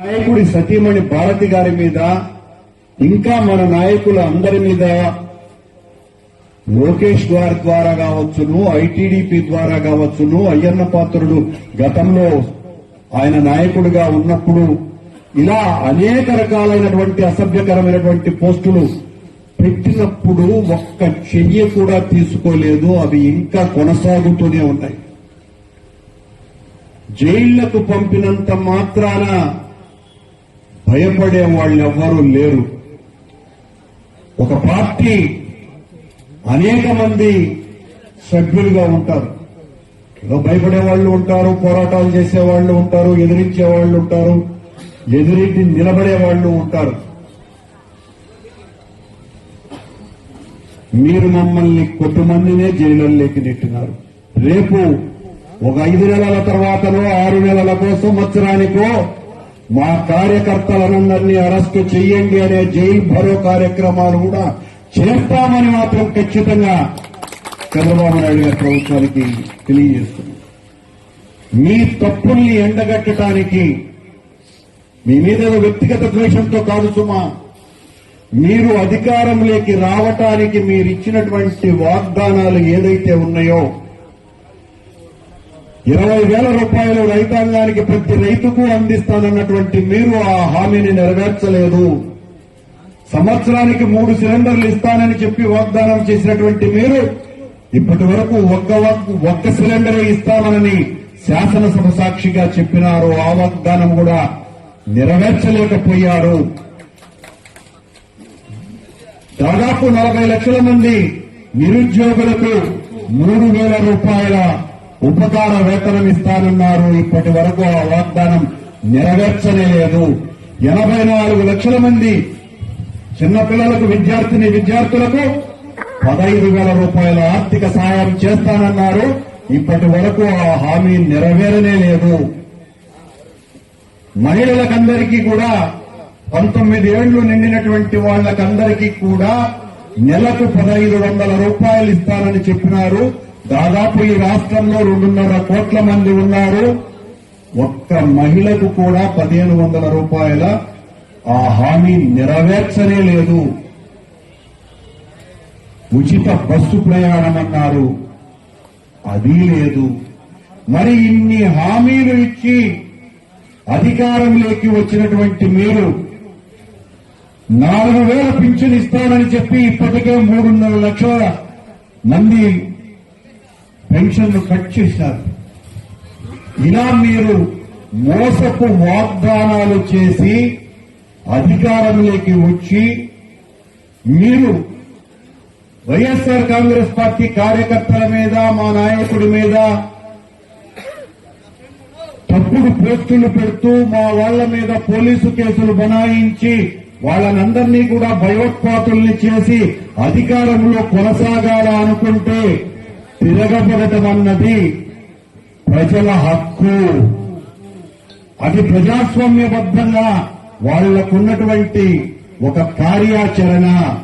నాయకుడి సతీమణి భారతి గారి మీద ఇంకా మన నాయకుల అందరి మీద లోకేష్ గారి ద్వారా కావచ్చును ఐటీడీపీ ద్వారా కావచ్చును అయ్యన్న పాత్రుడు గతంలో ఆయన నాయకుడిగా ఉన్నప్పుడు ఇలా అనేక రకాలైనటువంటి అసభ్యకరమైనటువంటి పోస్టులు పెట్టినప్పుడు ఒక్క చెయ్యి కూడా తీసుకోలేదు అవి ఇంకా కొనసాగుతూనే ఉన్నాయి. జైళ్ళకు పంపినంత మాత్రాన భయపడే వాళ్ళు ఎవ్వరూ లేరు. ఒక పార్టీ అనేక మంది సభ్యులుగా ఉంటారు. ఏదో భయపడే వాళ్ళు ఉంటారు పోరాటాలు చేసే వాళ్ళు ఉంటారు ఎదిరించే వాళ్ళు ఉంటారు ఎదురింటి నిలబడే వాళ్ళు ఉంటారు. మీరు మమ్మల్ని కొద్దిమందినే జైలులోకి నెట్టినారు. రేపు ఒక ఐదు నెలల తర్వాతనో ఆరు నెలలకో సంవత్సరానికో మా కార్యకర్తలందరినీ అరెస్టు చెయ్యండి అనే జైలు భరో కార్యక్రమాలు కూడా చేస్తామని మాత్రం ఖచ్చితంగా చంద్రబాబు నాయుడు గారి ప్రభుత్వానికి తెలియజేస్తున్నాం. మీ తప్పుల్ని ఎండగట్టడానికి మీ మీద వ్యక్తిగత ద్వేషంతో కాదు సుమా మీరు అధికారంలోకి రావటానికి మీరిచ్చినటువంటి వాగ్దానాలు ఏదైతే ఉన్నాయో ఇరవై వేల రూపాయలు రైతాంగానికి ప్రతి రైతుకు అందిస్తానన్నటువంటి మీరు ఆ హామీని నెరవేర్చలేదు. సంవత్సరానికి మూడు సిలిండర్లు ఇస్తానని చెప్పి వాగ్దానం చేసినటువంటి మీరు ఇప్పటి వరకు ఒక్క ఒక్క సిలిండర్ ఇస్తామనని శాసనసభ సాక్షిగా చెప్పినారు. ఆ వాగ్దానం కూడా నెరవేర్చలేకపోయారు. దాదాపు నలభై లక్షల మంది నిరుద్యోగులకు మూడు వేల రూపాయల ఉపకార వేతనం ఇస్తానన్నారు ఇప్పటి వరకు ఆ వాగ్దానం నెరవేర్చనే లేదు. ఎనభై నాలుగు లక్షల మంది చిన్నపిల్లలకు విద్యార్థిని విద్యార్థులకు పదహైదు వేల రూపాయల ఆర్థిక సాయం చేస్తానన్నారు. ఇప్పటి వరకు ఆ హామీ నెరవేరనే లేదు. మహిళలకందరికీ కూడా పంతొమ్మిది ఏళ్ళు నిండినటువంటి వాళ్ళకందరికీ కూడా నెలకు పదహైదు వందల రూపాయలు ఇస్తానని చెప్పినారు. దాదాపు ఈ రాష్ట్రంలో రెండున్నర కోట్ల మంది ఉన్నారు. ఒక్క మహిళకు కూడా పదిహేను వందల రూపాయల ఆ హామీ నెరవేర్చనే లేదు. ఉచిత బస్సు ప్రయాణం అన్నారు. అది లేదు. మరి ఇన్ని హామీలు ఇచ్చి అధికారంలోకి వచ్చినటువంటి మీరు నాలుగు వేల పింఛన్ ఇస్తానని చెప్పి ఇప్పటికే మూడున్నర లక్షల మంది పెన్షన్లు కట్ చేశారు. ఇలా మీరు మోసపు వాగ్దానాలు చేసి అధికారంలోకి వచ్చి మీరు వైఎస్ఆర్ కాంగ్రెస్ పార్టీ కార్యకర్తల మీద మా నాయకుడి మీద తప్పుడు పోస్టులు పెడుతూ మా వాళ్ళ మీద పోలీసు కేసులు బనాయించి వాళ్ళనందరినీ కూడా భయోత్పాతుల్ని చేసి అధికారంలో కొనసాగాల అనుకుంటే తిరగబడటం అన్నది ప్రజల హక్కు. అది ప్రజాస్వామ్యబద్ధంగా వాళ్ళకున్నటువంటి ఒక కార్యాచరణ.